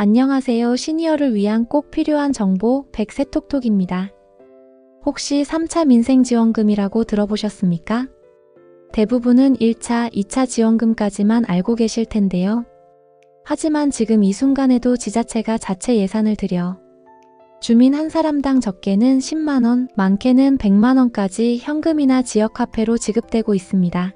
안녕하세요. 시니어를 위한 꼭 필요한 정보 백세톡톡입니다. 혹시 3차 민생지원금이라고 들어보셨습니까? 대부분은 1차, 2차 지원금까지만 알고 계실 텐데요. 하지만 지금 이 순간에도 지자체가 자체 예산을 들여 주민 한 사람당 적게는 10만원, 많게는 100만원까지 현금이나 지역화폐로 지급되고 있습니다.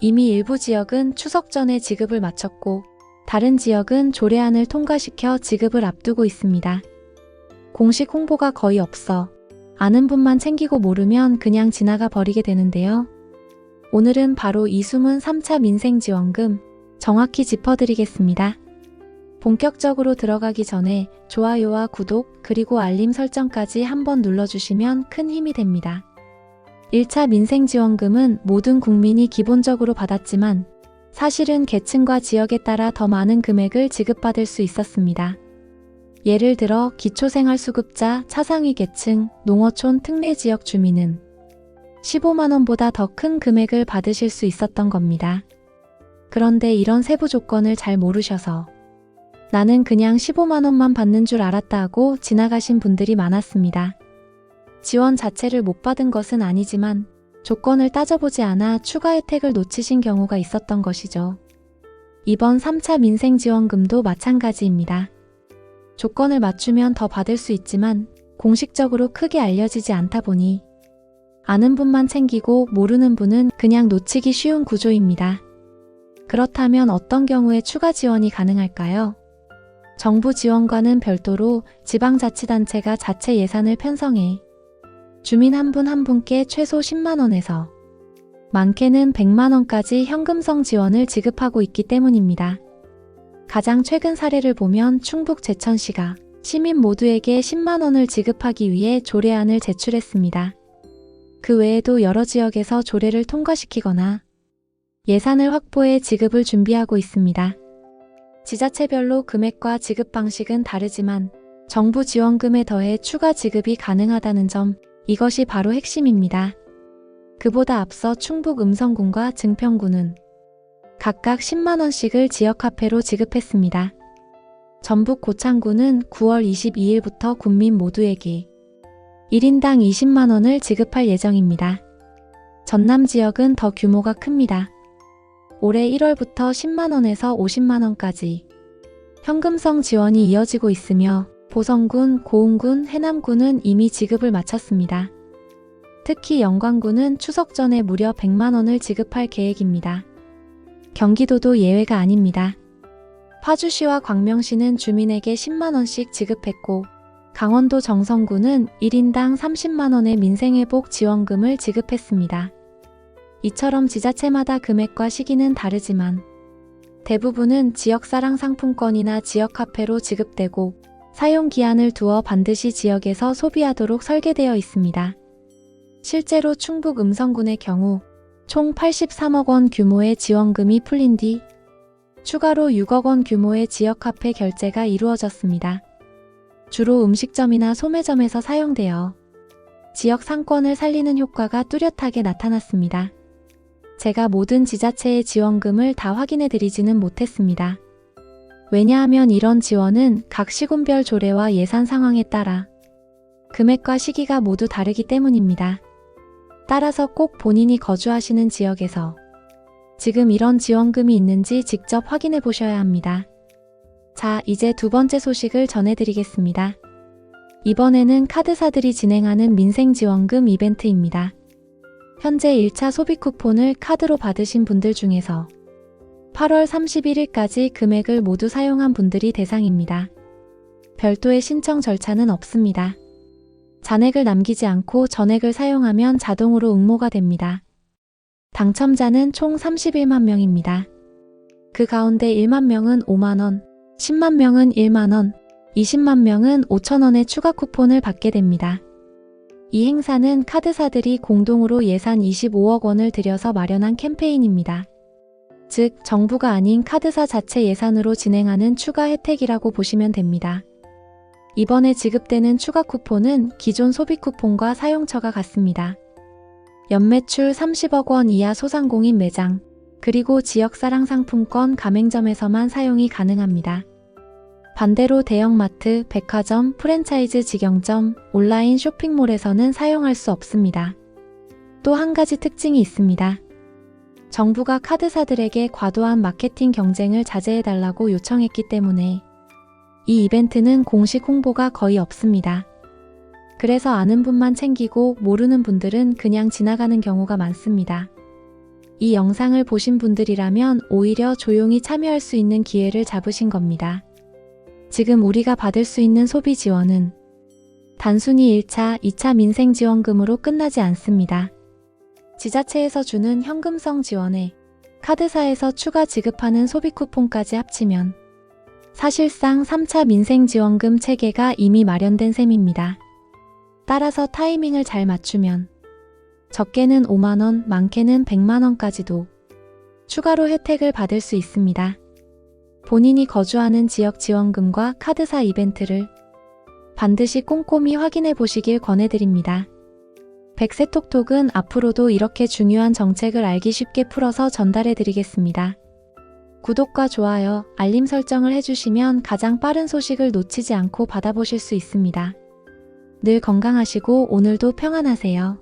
이미 일부 지역은 추석 전에 지급을 마쳤고 다른 지역은 조례안을 통과시켜 지급을 앞두고 있습니다. 공식 홍보가 거의 없어 아는 분만 챙기고 모르면 그냥 지나가 버리게 되는데요. 오늘은 바로 이 숨은 3차 민생지원금 정확히 짚어드리겠습니다. 본격적으로 들어가기 전에 좋아요와 구독 그리고 알림 설정까지 한번 눌러주시면 큰 힘이 됩니다. 1차 민생지원금은 모든 국민이 기본적으로 받았지만 사실은 계층과 지역에 따라 더 많은 금액을 지급받을 수 있었습니다. 예를 들어 기초생활수급자, 차상위 계층, 농어촌 특례 지역 주민은 15만원보다 더 큰 금액을 받으실 수 있었던 겁니다. 그런데 이런 세부 조건을 잘 모르셔서 나는 그냥 15만원만 받는 줄 알았다 하고 지나가신 분들이 많았습니다. 지원 자체를 못 받은 것은 아니지만 조건을 따져보지 않아 추가 혜택을 놓치신 경우가 있었던 것이죠. 이번 3차 민생지원금도 마찬가지입니다. 조건을 맞추면 더 받을 수 있지만 공식적으로 크게 알려지지 않다 보니 아는 분만 챙기고 모르는 분은 그냥 놓치기 쉬운 구조입니다. 그렇다면 어떤 경우에 추가 지원이 가능할까요? 정부 지원과는 별도로 지방자치단체가 자체 예산을 편성해 주민 한분한 분께 최소 10만원에서 많게는 100만원까지 현금성 지원을 지급하고 있기 때문입니다. 가장 최근 사례를 보면 충북 제천시가 시민 모두에게 10만원을 지급하기 위해 조례안을 제출했습니다. 그 외에도 여러 지역에서 조례를 통과시키거나 예산을 확보해 지급을 준비하고 있습니다. 지자체별로 금액과 지급 방식은 다르지만 정부 지원금에 더해 추가 지급이 가능하다는 점 이것이 바로 핵심입니다. 그보다 앞서 충북 음성군과 증평군은 각각 10만원씩을 지역화폐로 지급했습니다. 전북 고창군은 9월 22일부터 군민 모두에게 1인당 20만원을 지급할 예정입니다. 전남 지역은 더 규모가 큽니다. 올해 1월부터 10만원에서 50만원까지 현금성 지원이 이어지고 있으며 보성군, 고흥군, 해남군은 이미 지급을 마쳤습니다. 특히 영광군은 추석 전에 무려 100만 원을 지급할 계획입니다. 경기도도 예외가 아닙니다. 파주시와 광명시는 주민에게 10만 원씩 지급했고, 강원도 정선군은 1인당 30만 원의 민생회복 지원금을 지급했습니다. 이처럼 지자체마다 금액과 시기는 다르지만 대부분은 지역사랑 상품권이나 지역화폐로 지급되고 사용 기한을 두어 반드시 지역에서 소비하도록 설계되어 있습니다. 실제로 충북 음성군의 경우 총 83억 원 규모의 지원금이 풀린 뒤 추가로 6억 원 규모의 지역화폐 결제가 이루어졌습니다. 주로 음식점이나 소매점에서 사용되어 지역 상권을 살리는 효과가 뚜렷하게 나타났습니다. 제가 모든 지자체의 지원금을 다 확인해 드리지는 못했습니다. 왜냐하면 이런 지원은 각 시군별 조례와 예산 상황에 따라 금액과 시기가 모두 다르기 때문입니다. 따라서 꼭 본인이 거주하시는 지역에서 지금 이런 지원금이 있는지 직접 확인해 보셔야 합니다. 자, 이제 두 번째 소식을 전해드리겠습니다. 이번에는 카드사들이 진행하는 민생지원금 이벤트입니다. 현재 1차 소비 쿠폰을 카드로 받으신 분들 중에서 8월 31일까지 금액을 모두 사용한 분들이 대상입니다. 별도의 신청 절차는 없습니다. 잔액을 남기지 않고 전액을 사용하면 자동으로 응모가 됩니다. 당첨자는 총 31만 명입니다. 그 가운데 1만 명은 5만원, 10만 명은 1만원, 20만 명은 5천원의 추가 쿠폰을 받게 됩니다. 이 행사는 카드사들이 공동으로 예산 25억 원을 들여서 마련한 캠페인입니다. 즉, 정부가 아닌 카드사 자체 예산으로 진행하는 추가 혜택이라고 보시면 됩니다. 이번에 지급되는 추가 쿠폰은 기존 소비 쿠폰과 사용처가 같습니다. 연매출 30억 원 이하 소상공인 매장, 그리고 지역 사랑 상품권 가맹점에서만 사용이 가능합니다. 반대로 대형마트, 백화점, 프랜차이즈 직영점, 온라인 쇼핑몰에서는 사용할 수 없습니다. 또 한 가지 특징이 있습니다. 정부가 카드사들에게 과도한 마케팅 경쟁을 자제해달라고 요청했기 때문에 이 이벤트는 공식 홍보가 거의 없습니다. 그래서 아는 분만 챙기고 모르는 분들은 그냥 지나가는 경우가 많습니다. 이 영상을 보신 분들이라면 오히려 조용히 참여할 수 있는 기회를 잡으신 겁니다. 지금 우리가 받을 수 있는 소비 지원은 단순히 1차, 2차 민생 지원금으로 끝나지 않습니다. 지자체에서 주는 현금성 지원에 카드사에서 추가 지급하는 소비 쿠폰까지 합치면 사실상 3차 민생 지원금 체계가 이미 마련된 셈입니다. 따라서 타이밍을 잘 맞추면 적게는 5만원, 많게는 100만원까지도 추가로 혜택을 받을 수 있습니다. 본인이 거주하는 지역 지원금과 카드사 이벤트를 반드시 꼼꼼히 확인해 보시길 권해드립니다. 백세톡톡은 앞으로도 이렇게 중요한 정책을 알기 쉽게 풀어서 전달해 드리겠습니다. 구독과 좋아요, 알림 설정을 해주시면 가장 빠른 소식을 놓치지 않고 받아보실 수 있습니다. 늘 건강하시고 오늘도 평안하세요.